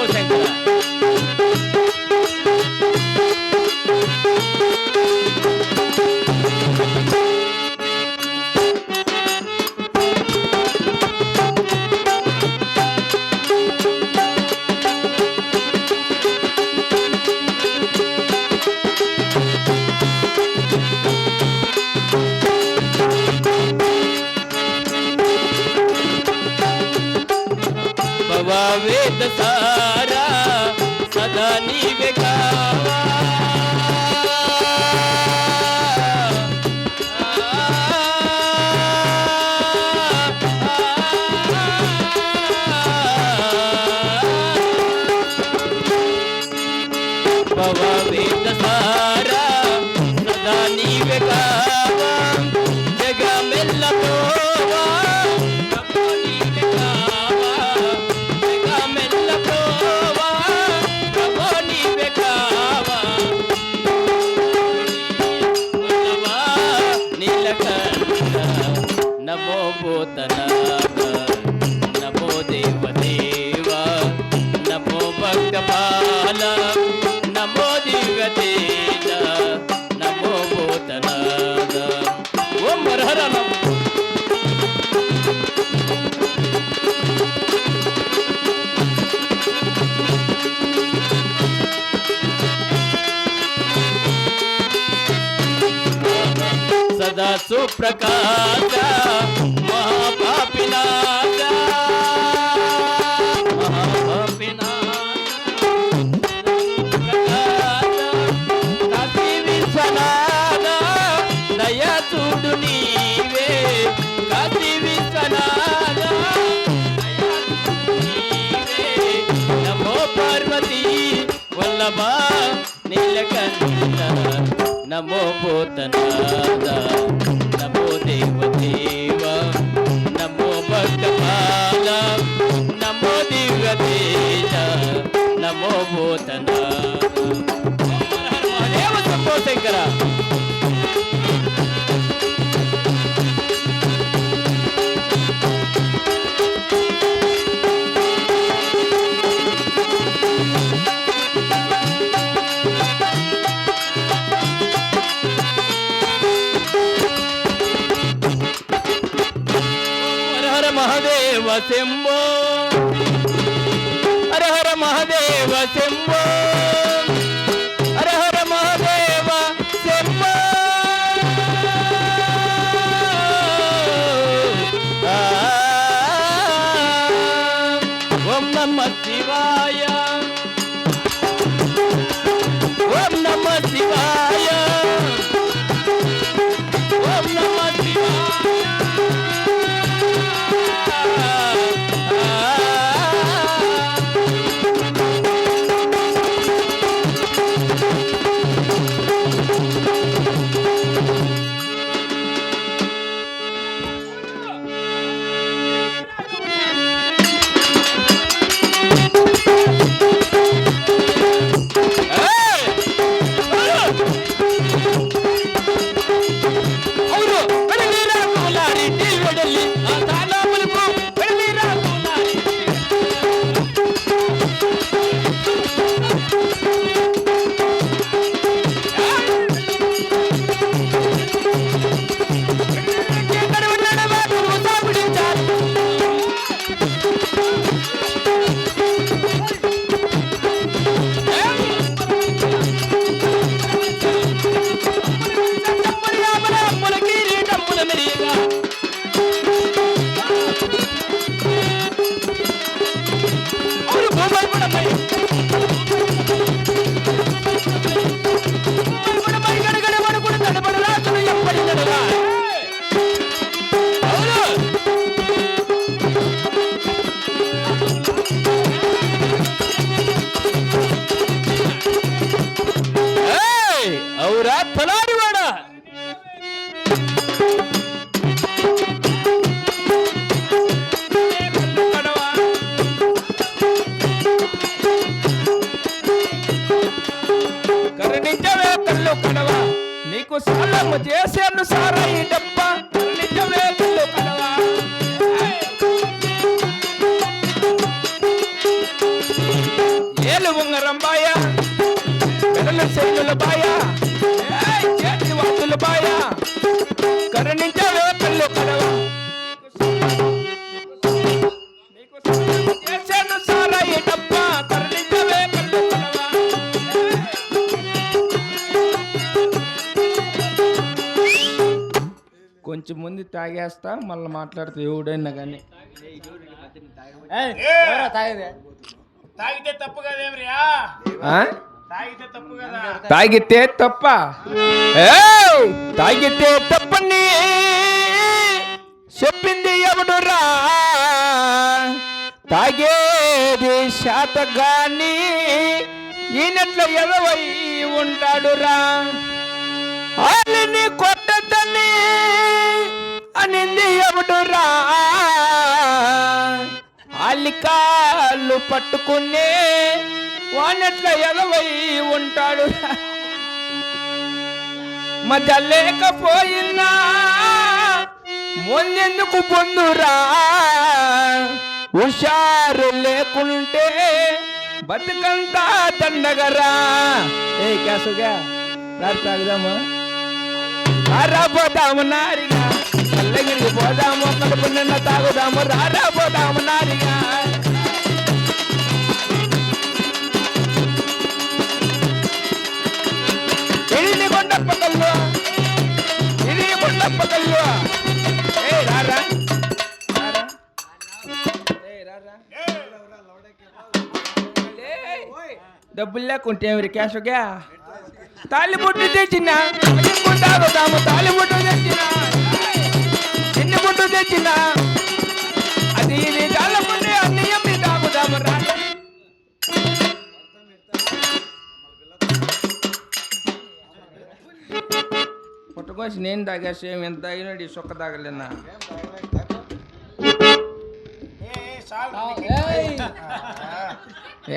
Ô, gente. सदा सुप्रकाश महापापिनाथ బాబా నీలకంఠ నమో పోతనాద నమో దేవదేవ నమో భక్తపాద నమో దివ్యతేజ నమో పోతనాద హర హర మహాదేవ సంభో శంకర శంభో. హర హర Mahadeva Shambho. up. నీకు సాలము చేసేను సారా ఈ డబ్బ కరుణించవే ఏలు ఉంగరం బాయ మెడలు చెల్లుల బాయ చేతి వాతుల బాయ కరణించ కొంచెం ముందు తాగేస్తా మళ్ళీ మాట్లాడితే ఎవడైనా కానీ. తాగితే తప్పు కదేమ్రియా తాగితే తప్పు కదా? తాగితే తప్ప. ఏయ్! తాగితే తప్పని చెప్పింది ఎవడురా? తాగేది శాతగాని ఈయనట్ల ఎదవై ఉంటాడురా వాళ్ళని కొట్టదని పట్టుకునే వానట్ల ఎలవై ఉంటాడు. మజ లేకపోయినా మొన్నెందుకు పొందురా? హుషారు లేకుంటే బతుకంతా దండగరా. ఏ క్యాసుగా రారు తాగుదామా? రారా పోదాము నారిగా. కల్లగిరికి పోదాము కడుపు నిన్న తాగుదాము రారా పోదాము నారిగా. ఇడిని కొండప్ప కల్లు ఇది కొండప్ప కల్లు ఏ డబ్బులు లేకుంటే ఎవరి క్యాష్గా తాలిబుట్టు తెచ్చిన తాలిబుట్టు తెచ్చిన? చిన్న బుట్టు తెచ్చినా? పుట్టకోసి నేను తాగా సేమ్ ఎంత తాగినాడు ఈ సొక్క తాగలేనా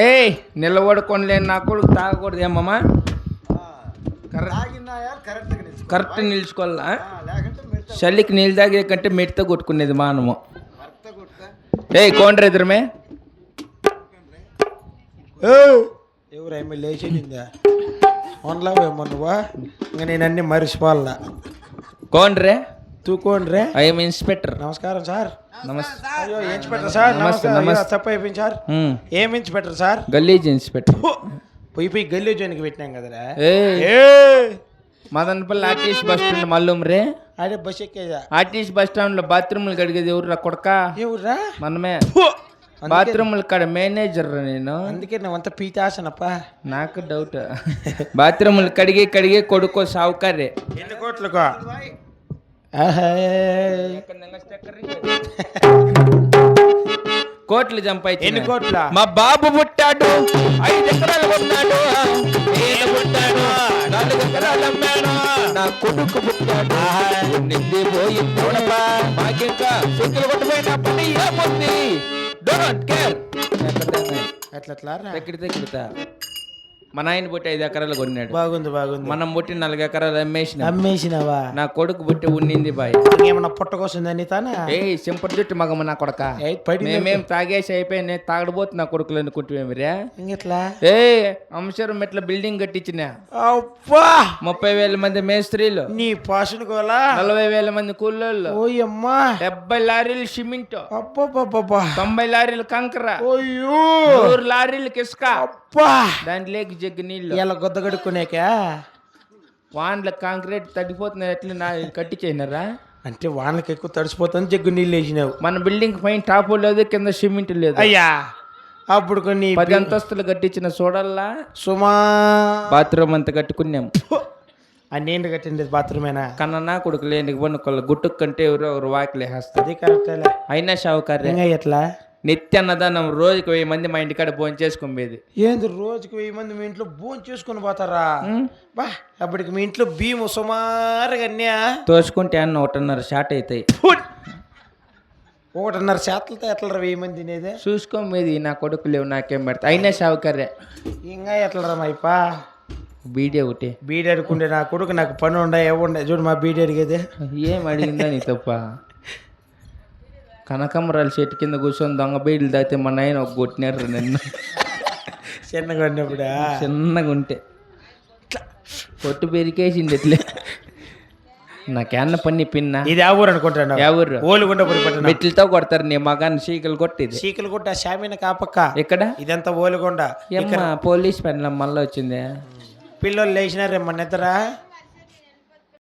ఏయ్ నిలబడుకోలేని నా కొడుకు తాగకూడదు ఏమమ్మా కరెక్ట్ కరెక్ట్ నిలుచుకోవాలా? చలికి నీళ్ళు తాగే కంటే మెట్టితో కొట్టుకునేది మానము. ఏయ్ కోండ్ర ఎదురమే ఎవరేమి లేచిందా వండలేవేమో నువ్వా ఇంకా నేను అన్ని మరిచిపోవాలా కోండ్రే తూకోండి రే ఐఎమ్ ఇన్స్పెక్టర్ నమస్కారం సార్ నమస్తే అయ్యో ఇన్స్పెక్టర్ సార్ నమస్తే, నమస్తే. తప్పు అయిపోయింది సార్ ఏం ఇన్స్పెక్టర్ సార్ గల్లీజ్ ఇన్స్పెక్టర్! పోయి పోయి గల్లీ జోనికి పెట్టినాం కదరా ఏ మదనపల్లి ఆర్టీసీ బస్ స్టాండ్ మల్లూం రే అడే బస్ ఎక్కేదా ఆర్టీసీ బస్ స్టాండ్లో బాత్రూమ్లు కడిగేది ఎవరు కొడక ఎవర్రా మనమే బాత్రూమ్ల కాడ మేనేజర్ నేను. అందుకే నువ్వు అంత పీతాసనప్పా నాకు డౌట్ బాత్రూమ్లు కడిగి కడిగి కొడుకో సావుకారే. ఎన్ని కోట్లకో? ఆహా. కోట్లు సంపాదించిన ఎన్ని కోట్ల? మా బాబు పుట్టాడు ఐదు ఎకరాలు కొన్నాడు. నేను పుట్టాడు నాలుగు ఎకరాలు అమ్మాడు నా కొడుకు పుట్టాడు. నింది పోయి మాకింకా సుఖులు కొట్టుపోయిన పని ఏముంది? డోంట్ కేర్ అట్లా అట్లా రా. దగ్గర మా నాయన పుట్టి ఐదు ఎకరాలు కొన్నాడు. బాగుంది బాగుంది. మనం పుట్టి నాలుగు ఎకరాలు అమ్మేసిన. అమ్మేసినావా? నా కొడుకు పుట్టి ఉన్నింది బాయ్. ఏమన్నా పుట్టకొస్తుందని తానా? ఏ సింపటి జుట్టు మగమ్మ నా కొడక. మేమేం తాగేసి అయిపోయి తాగడబోతు నా కొడుకులు అనుకుంటున్నామిరా ఇంకెట్లా? ఏ అంశరం మెట్ల బిల్డింగ్ కట్టించిన. ముప్పై వేల మంది మేస్త్రీలు. నీ పాషన్ కోలా నలభై వేల మంది కూలోళ్ళు. ఓయమ్మా! డెబ్బై లారీలు సిమెంట్. తొంభై లారీలు కంకర. ఓయ్యో నూరు లారీలు అబ్బా! దాంట్లోకి జగ్గు నీళ్ళు ఇలా గొద్ద కడుక్కునేక? వాన్ల కాంక్రీట్ తగ్గిపోతున్నాయి ఎట్లా నా కట్టించేసినారా అంటే వానకి ఎక్కువ తడిసిపోతుంది జగ్గు నీళ్ళు వేసినావు. మన బిల్డింగ్ పైన టాప్ లేదు కింద సిమెంట్ లేదు. అయ్యా అప్పుడు కొన్ని పది అంతస్తులు కట్టించిన చూడల్లా? సుమా. బాత్రూమ్ అంతా కట్టుకున్నాం. అన్నేంటి కట్టింది బాత్రూమేనా? కన్నా కొడుకు లేని వనుకోళ్ళ గుట్టుకు కంటే ఎవరో ఒకరు వాకిలేస్తారు అది అయినా షావుకార్య ఇంకా ఎట్లా? నిత్య అన్నదానం రోజుకి వెయ్యి మంది మా ఇంటికాడ భోజనం చేసుకునేది ఏంది రోజుకి వెయ్యి మంది మీ ఇంట్లో భోజనం చేసుకొని పోతారా? బా అప్పటికి మీ ఇంట్లో భీము సుమారుగా అన్యా. తోసుకుంటే అన్న ఒకటిన్నర షార్ట్ అవుతాయి ఒకటిన్నర శాతంతో ఎట్లరా వెయ్యి మంది తినేదే? చూసుకోమేది నా కొడుకు లేవు నాకేం పెడతా. అయినా సౌకర్య ఇంకా ఎట్లరా మైపా బీడీ ఒకటి. బీడి అడుకుంటే నా కొడుకు నాకు పని ఉండే ఉండే చూడు మా బీడి అడిగేది. ఏం అడిగిందా నీ తప్ప? కనకమరాల చెట్టు కింద కూర్చొని దొంగ బీడీలు తాగితే మా నాయన ఒక కొట్టినారు నిన్ను. చిన్నగా ఉన్నప్పుడా? చిన్నగా ఉంటే. పొట్టు పెరికేసింది ఎట్లే నాకేన్న పని పిన్న. ఇది ఆ ఊరు అనుకుంటాను ఎవరు ఓలుగుండ పట్టణ మెట్లతో కొడతారు నీ మగాన్ని చీకలు కొట్టేది. చీకలు కొట్ట షామీన కాపక్క? ఎక్కడ? ఇదంతా ఓలుగొండ. పోలీస్ పెండ్లం మళ్ళీ వచ్చింది. పిల్లలు లేచినారే మన నిద్ర?